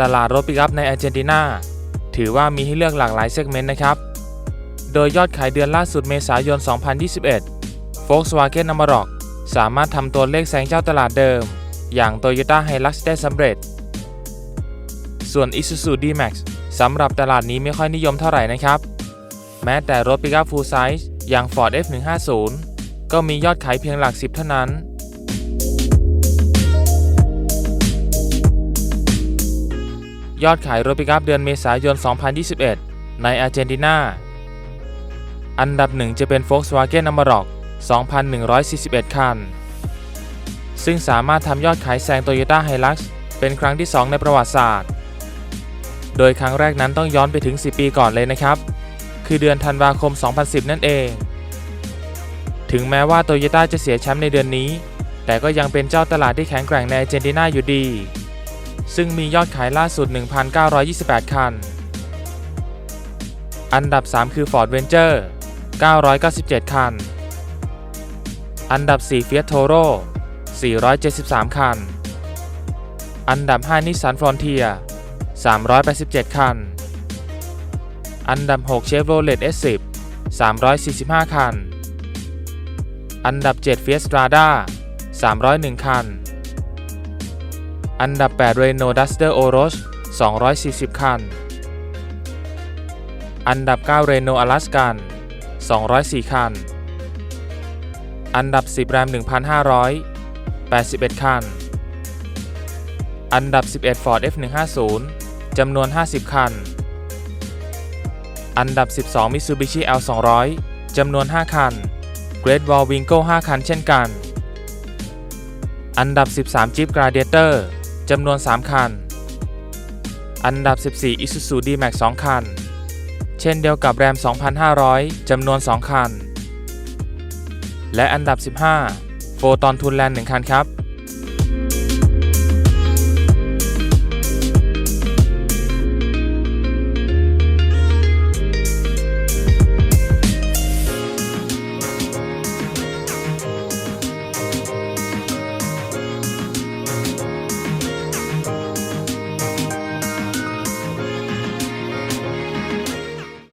ตลาดรถปิกอัพในอาร์เจนตินาถือว่ามีให้เลือกหลากหลายเซกเมนต์นะครับ โดยยอดขายเดือนล่าสุดเมษายน 2021 Volkswagen Amarok สามารถทำตัวเลขแซงเจ้าตลาดเดิม อย่าง Toyota Hilux ได้สำเร็จ ส่วน Isuzu D-Max สำหรับตลาดนี้ไม่ค่อยนิยมเท่าไหร่นะครับ แม้แต่รถปิกอัพ full size อย่าง Ford F150 ก็มียอดขายเพียงหลักสิบเท่านั้น ยอดขายรถปิกอัพเดือนเมษายน 2021 ในอาร์เจนตินา อันดับหนึ่งจะเป็น Volkswagen Amarok 2,141 คัน ซึ่งสามารถทำยอดขายแซง Toyota Hilux เป็นครั้งที่ 2 ในประวัติศาสตร์ โดยครั้งแรกนั้นต้องย้อนไปถึง 10 ปีก่อนเลยนะครับ คือเดือนธันวาคม 2010 นั่นเอง ถึงแม้ว่าโตโยต้าจะเสียแชมป์ในเดือนนี้ แต่ก็ยังเป็นเจ้าตลาดที่แข็งแกร่งในอาร์เจนตินาอยู่ดี ซึ่งมียอดขายล่าสุด 1,928 คัน อันดับ 3 คือ Ford Ranger 997 คัน อันดับ 4 Fiat Toro 473 คัน อันดับ 5 Nissan Frontier 387 คัน อันดับ 6 Chevrolet S10 345 คัน อันดับ 7 Fiat Strada 301 คัน อันดับ 8 Renault Duster Oroch 240 คัน อันดับ 9 Renault Alaskan 204 คัน อันดับ 10 Ram 1,500 81 คัน อันดับ 11 Ford F150 จำนวน 50 คัน อันดับ 12 Mitsubishi L200 จำนวน 5 คัน Great Wall Wingo 5 คันเช่นกัน อันดับ 13 Jeep Gladiator จำนวน 3 คัน อันดับ 14 Isuzu D-Max 2 คัน เช่นเดียวกับแรม 2,500 จำนวน 2 คัน และอันดับ 15 Photon Tunland 1คันครับ